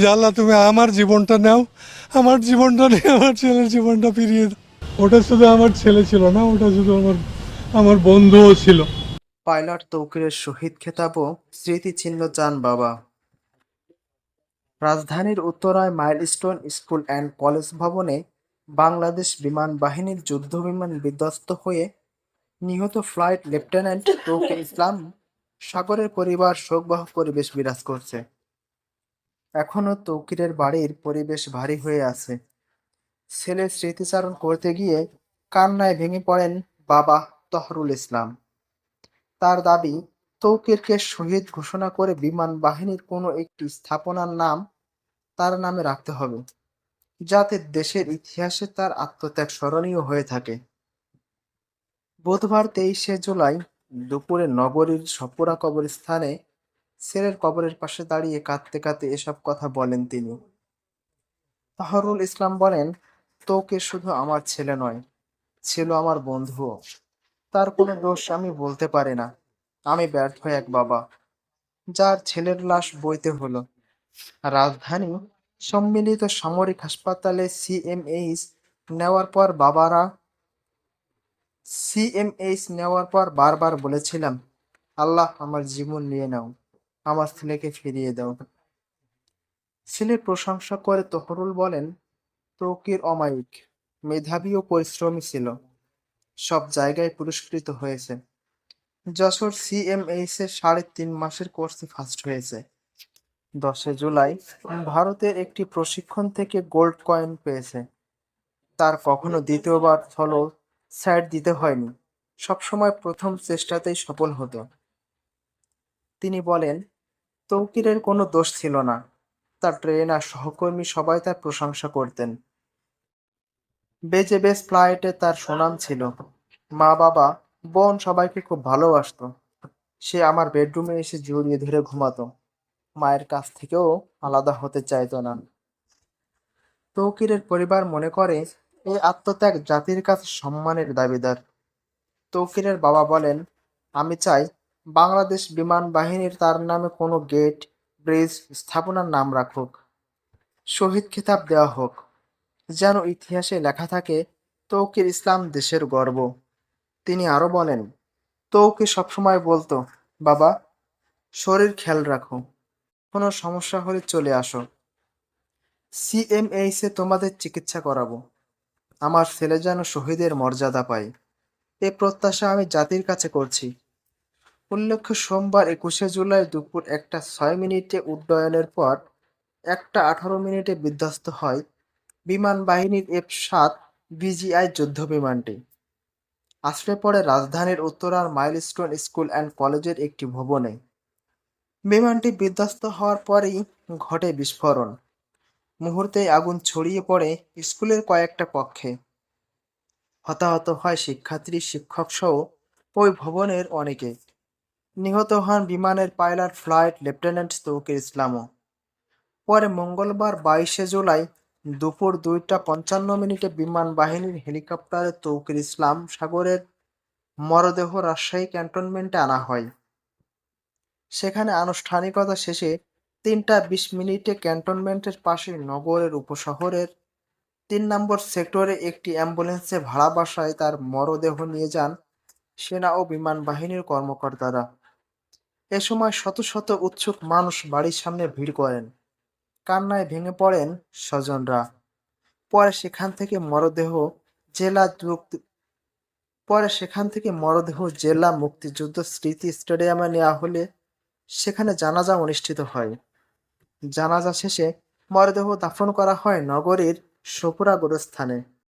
যে আল্লাহ, তুমি আমার জীবনটা নাও, আমার জীবনটা নিয়ে আমার ছেলের জীবনটা ফিরিয়ে দাও। ওটা শুধু আমার ছেলে ছিল না, ওটা শুধু আমার আমার বন্ধুও ছিল। পাইলট তৌকিরের শহীদ খেতাবও স্মৃতিচিহ্ন চান বাবা। রাজধানীর উত্তরায় মাইলস্টোন স্কুল অ্যান্ড কলেজ ভবনে বাংলাদেশ বিমান বাহিনীর যুদ্ধ বিমান বিধ্বস্ত হয়ে নিহত ফ্লাইট লেফটেন্যান্ট তৌকির ইসলাম সাগরের পরিবার শোকবাহ পরিবেশ বিরাজ করছে। এখনও তৌকিরের বাড়ির পরিবেশ ভারী হয়ে আছে। ছেলের স্মৃতিচারণ করতে গিয়ে কান্নায় ভেঙে পড়েন বাবা তহরুল ইসলাম। তার দাবি, তৌকিরকে শহীদ ঘোষণা করে বিমান বাহিনীর কোনো একটি স্থাপনার নাম তার নামে রাখতে হবে, যাতে দেশের ইতিহাসে তার আত্মত্যাগ স্মরণীয় হয়ে থাকে। বুধবার তেইশে জুলাই দুপুরে নগরীর সপুরা কবরস্থানে ছেলের কবরের পাশে দাঁড়িয়ে কাঁদতে কাঁদতে এসব কথা বলেন তিনি। তাহরুল ইসলাম বলেন, তোকে শুধু আমার ছেলে নয়, ছিল আমার বন্ধুও। তার কোনো দোষ আমি বলতে পারি না। আমি ব্যর্থ এক বাবা, যার ছেলের লাশ বইতে হলো। রাজধানী সম্মিলিত সামরিক হাসপাতালে সিএমএইচ নেওয়ার পর বাবারা সিএমএইচ নেওয়ার পর বারবার বলেছিলাম, আল্লাহ আমার জীবন নিয়ে নাও। আমার ছেলেকে ফিরিয়ে দাও। ছেলের প্রশংসা করে তহরুল বলেন, তৌকির অমায়িক, মেধাবী ও পরিশ্রমী ছিল। সব জায়গায় পুরস্কৃত হয়েছে। যশোর সিএমএইচ এর সাড়ে তিন মাসের কোর্সে ফার্স্ট হয়েছে। দশে জুলাই ভারতের একটি প্রশিক্ষণ থেকে গোল্ড কয়েন পেয়েছে। তার কখনো দ্বিতীয়বার হলো সাইড দিতে হয়নি। সবসময় প্রথম চেষ্টাতেই সফল হতো। তিনি বলেন তৌকিরের কোনো দোষ ছিল না। তার ট্রেনার সহকর্মী সবাই তার প্রশংসা করতেন। বেজে বেশ ফ্লাইটে তার সুনাম ছিল। মা, বাবা, বোন সবাইকে খুব ভালোবাসতো। সে আমার বেডরুমে এসে জড়িয়ে ধরে ঘুমাতো। মায়ের কাছ থেকেও আলাদা হতে চাইতো না। তৌকিরের পরিবার মনে করে এই আত্মত্যাগ জাতির কাছে সম্মানের দাবিদার। তৌকিরের বাবা বলেন, আমি চাই বাংলাদেশ বিমান বাহিনীর তার নামে কোনো গেট, ব্রিজ স্থাপনার নাম রাখুক। শহীদ খেতাব দেওয়া হোক। যেন ইতিহাসে লেখা থাকে, তৌকির ইসলাম দেশের গর্ব। তিনি আরও বলেন, তৌকে সবসময় বলতো, বাবা, শরীর খেয়াল রাখো, কোনো সমস্যা হলে চলে আসো। সিএমএইচ এ তোমাদের চিকিৎসা করাবো। আমার ছেলে যেন শহীদের মর্যাদা পায়। এ প্রত্যাশা আমি জাতির কাছে করছি। উল্লেখ্য, সোমবার একুশে জুলাই দুপুর একটা ছয় মিনিটে উড্ডয়নের পর একটা আঠারো মিনিটে বিধ্বস্ত হয় বিমান বাহিনীর এফ সাত বিজিআই যুদ্ধ বিমানটি আশ্রে পড়ে রাজধানীর উত্তরার মাইলস্টোন স্কুল অ্যান্ড কলেজের একটি ভবনে। বিমানটি বিধ্বস্ত হওয়ার পরেই ঘটে বিস্ফোরণ। মুহূর্তেই আগুন ছড়িয়ে পড়ে স্কুলের কয়েকটা কক্ষে। হতাহত হয় শিক্ষার্থী শিক্ষক সহ ওই ভবনের অনেকে। নিহত হন বিমানের পাইলট ফ্লাইট লেফটেন্যান্ট তৌকির ইসলামও। পরে মঙ্গলবার বাইশে জুলাই দুপুর দুইটা পঞ্চান্ন মিনিটে বিমান বাহিনীর হেলিকপ্টারে তৌকির ইসলাম সাগরের মরদেহ রাজশাহী ক্যান্টনমেন্টে আনা হয়। সেখানে আনুষ্ঠানিকতা শেষে তিনটা বিশ মিনিটে ক্যান্টনমেন্টের পাশে নগরের উপশহরের তিন নম্বর সেক্টরে একটি অ্যাম্বুলেন্সে ভাড়া বাসায় তার মরদেহ নিয়ে যান সেনা ও বিমান বাহিনীর কর্মকর্তারা। এ সময় শত শত উৎসুক মানুষ বাড়ির সামনে ভিড় করেন। কান্নায় ভেঙে পড়েন স্বজনরা। পরে সেখান থেকে মরদেহ জেলা পরে সেখান থেকে মরদেহ জেলা মুক্তিযুদ্ধ স্মৃতি স্টেডিয়ামে নেওয়া হলে সেখানে জানাজা অনুষ্ঠিত হয়। জানাজা শেষে মরদেহ দাফন করা হয় নগরীর সপুরা গোরস্থানে।